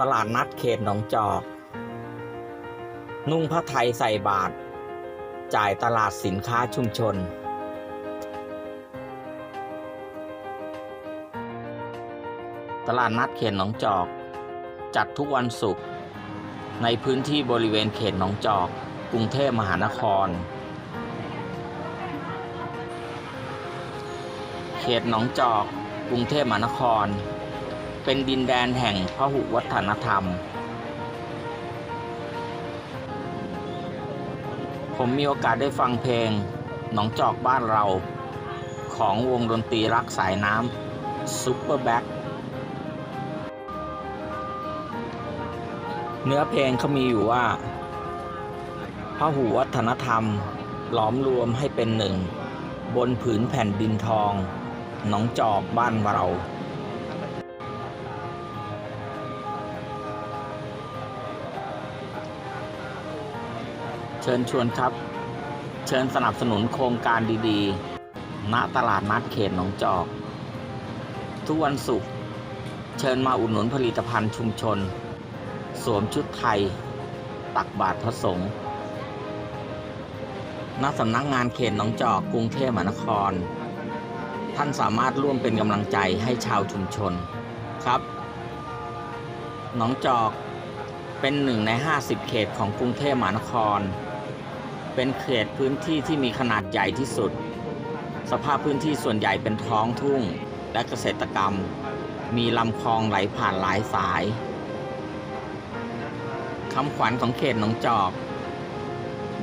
ตลาดนัดเขตหนองจอก นุ่งผ้าไทยใส่บาท จ่ายตลาดสินค้าชุมชน ตลาดนัดเขตหนองจอก จัดทุกวันศุกร์ในพื้นที่บริเวณเขตหนองจอก กรุงเทพมหานคร เขตหนองจอก กรุงเทพมหานคร เป็นดินแดนแห่งพหุวัฒนธรรม ผมมีโอกาสได้ฟังเพลง หนองจอกบ้านเรา ของวงดนตรีรักสายน้ำซุปเปอร์แบ็คเนื้อเพลงเขามีอยู่ว่าพหุวัฒนธรรม หลอมรวมให้เป็นหนึ่ง บนผืนแผ่นดินทอง หนองจอกบ้านเรา ชิญชวนครับ เชิญสนับสนุนโครงการดีๆ ณ ตลาดนัดเขตหนองจอก ทุกวันศุกร์ เชิญมาอุดหนุนผลิตภัณฑ์ชุมชน สวมชุดไทย ตักบาตรพระสงฆ์ณสำนักงานเขตหนองจอก กรุงเทพมหานคร ท่านสามารถร่วมเป็นกำลังใจให้ชาวชุมชนครับ หนองจอกเป็นหนึ่งใน 50 เขตของกรุงเทพมหานคร เป็นเขตพื้นที่ที่มีขนาดใหญ่ที่สุด สภาพพื้นที่ส่วนใหญ่เป็นท้องทุ่งและเกษตรกรรม มีลำคลองไหลผ่านหลายสายคำขวัญของเขตหนองจอก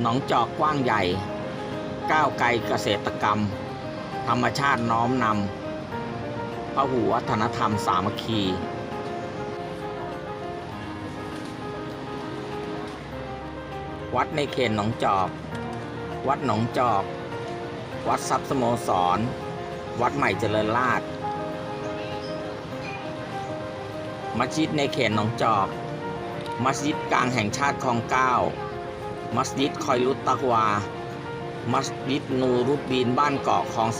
หนองจอกกว้างใหญ่ ก้าวไกลเกษตรกรรม ธรรมชาติน้อมนำพระหุวัฒนธรรมสามัคคี วัดในเขตหนองจอก วัดหนองจอก วัดทรัพย์สโมสร วัดใหม่เจริญราษฎร์มัสยิดในเขตหนองจอก มัสยิดกลางแห่งชาติคลองเก้า มัสยิดคอยรุตตะวา มัสยิดนูรุบบีนบ้านเกาะคลอง 13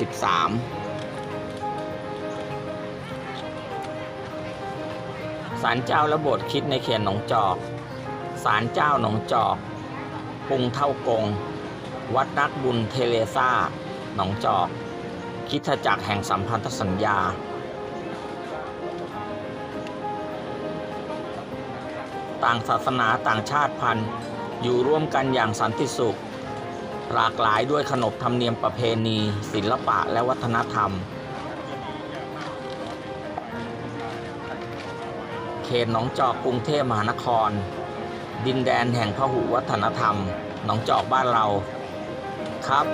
ศาลเจ้าและโบสถ์คิดในเขตหนองจอกศาลเจ้าหนองจอก ปรุงเท่ากง วัดนักบุญเทเลซาหนองจอก คิดจักรแห่งสัมพันธสัญญา ต่างศาสนาต่างชาติพันธุ์อยู่ร่วมกันอย่างสันติสุข หลากหลายด้วยขนบธรรมเนียมประเพณี ศิลปะและวัฒนธรรม เขตหนองจอกกรุงเทพมหานคร ดินแดนแห่งพหุวัฒนธรรมหนองจอกบ้านเราครับ